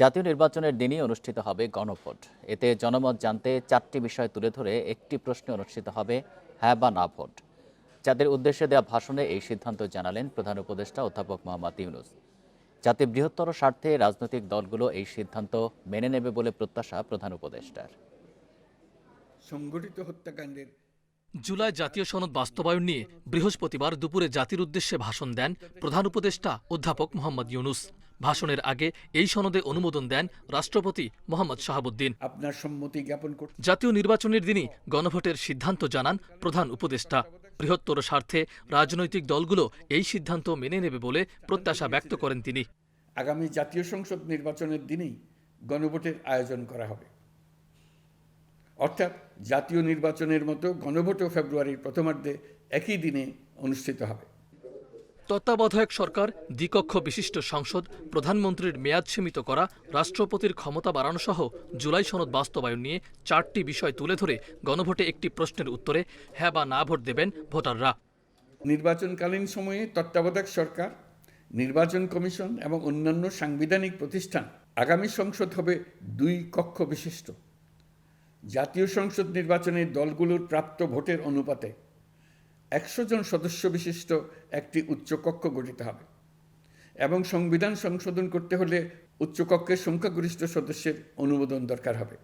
জাতীয় নির্বাচনের দিনই অনুষ্ঠিত হবে গণভোট। এতে জনমত জানতে চারটি বিষয় তুলে ধরে একটি প্রশ্নে অনুষ্ঠিত হবে হ্যাঁ বা না ভোট। যাদের উদ্দেশ্যে দেওয়া ভাষণে এই সিদ্ধান্ত জানালেন প্রধান উপদেষ্টা অধ্যাপক মোহাম্মদ ইউনুস। যাতে বৃহত্তর স্বার্থে রাজনৈতিক দলগুলো এই সিদ্ধান্ত মেনে নেবে বলে প্রত্যাশা প্রধান উপদেষ্টার। সংগঠিত হত্যাকাণ্ডের জুলাই জাতীয় সনদ বাস্তবায়ন নিয়ে বৃহস্পতিবার দুপুরে জাতির উদ্দেশ্যে ভাষণ দেন প্রধান উপদেষ্টা অধ্যাপক মোহাম্মদ ইউনুস। ভাষণের আগে এই সনদে অনুমোদন দেন রাষ্ট্রপতি মোহাম্মদ শাহাবুদ্দিন। আপনার সম্মতি জ্ঞাপন করতে জাতীয় নির্বাচনের দিনই গণভোটের সিদ্ধান্ত জানান প্রধান উপদেষ্টা। বৃহত্তর স্বার্থে রাজনৈতিক দলগুলো এই সিদ্ধান্ত মেনে নেবে বলে প্রত্যাশা ব্যক্ত করেন তিনি। আগামী জাতীয় সংসদ নির্বাচনের দিনেই গণভোটের আয়োজন করা হবে। অর্থাৎ জাতীয় নির্বাচনের মতো গণভোটও ফেব্রুয়ারির প্রথমার্ধে একই দিনে অনুষ্ঠিত হবে। তত্ত্বাবধায়ক সরকার, দ্বিকক্ষ বিশিষ্ট সংসদ, প্রধানমন্ত্রীর মেয়াদ সীমিত করা, রাষ্ট্রপতির ক্ষমতা বাড়ানো সহ জুলাই সনদ বাস্তবায়ন নিয়ে চারটি বিষয় তুলে ধরে গণভোটে একটি প্রশ্নের উত্তরে হ্যাঁ বা না ভোট দেবেন ভোটাররা। নির্বাচনকালীন সময়ে তত্ত্বাবধায়ক সরকার, নির্বাচন কমিশন এবং অন্যান্য সাংবিধানিক প্রতিষ্ঠান আগামী সংসদ হবে দুই কক্ষ বিশিষ্ট। জাতীয় সংসদ নির্বাচনে দলগুলোর প্রাপ্ত ভোটের অনুপাতে একশো জন সদস্য বিশিষ্ট একটি উচ্চকক্ষ গঠিত হবে। এবং সংবিধান সংশোধন করতে হলে উচ্চকক্ষের সংখ্যাগরিষ্ঠ সদস্যের অনুমোদন দরকার হবে।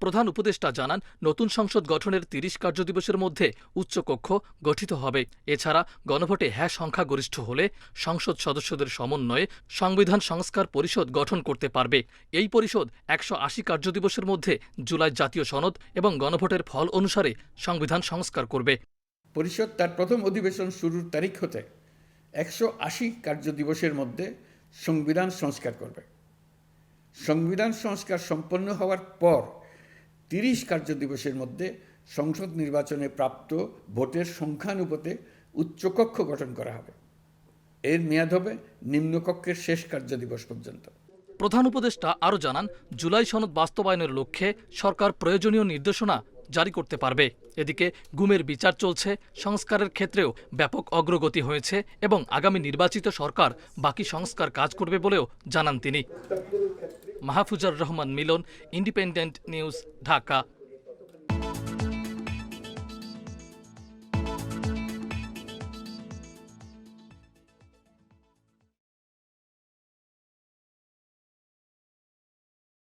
প্রধান উপদেষ্টা জানান, নতুন সংসদ গঠনের তিরিশ কার্যদিবসের মধ্যে উচ্চকক্ষ গঠিত হবে। এছাড়া গণভোটে হ্যাঁ সংখ্যাগরিষ্ঠ হলে সংসদ সদস্যদের সমন্বয়ে সংবিধান সংস্কার পরিষদ গঠন করতে পারবে। এই পরিষদ একশো আশি কার্যদিবসের মধ্যে জুলাই জাতীয় সনদ এবং গণভোটের ফল অনুসারে সংবিধান সংস্কার করবে। পরিষদ তার প্রথম অধিবেশন শুরুর তারিখ হতে একশো আশি কার্যদিবসের মধ্যে সংবিধান সংস্কার করবে। সংবিধান সংস্কার সম্পন্ন হওয়ার পর তিরিশ কার্যদিবসের মধ্যে সংসদ নির্বাচনে প্রাপ্ত ভোটের সংখ্যানুপাতে উচ্চকক্ষ গঠন করা হবে। এর মেয়াদ হবে নিম্নকক্ষের শেষ কার্যদিবস পর্যন্ত। প্রধান উপদেষ্টা আরও জানান, জুলাই সনদ বাস্তবায়নের লক্ষ্যে সরকার প্রয়োজনীয় নির্দেশনা জারি করতে পারবে। এদিকে গুমের বিচার চলছে, সংস্কারের ক্ষেত্রেও ব্যাপক অগ্রগতি হয়েছে এবং আগামী নির্বাচিত সরকার বাকি সংস্কার কাজ করবে বলেও জানান তিনি। Mahfuzar Rahman Milon, Independent News, Dhaka.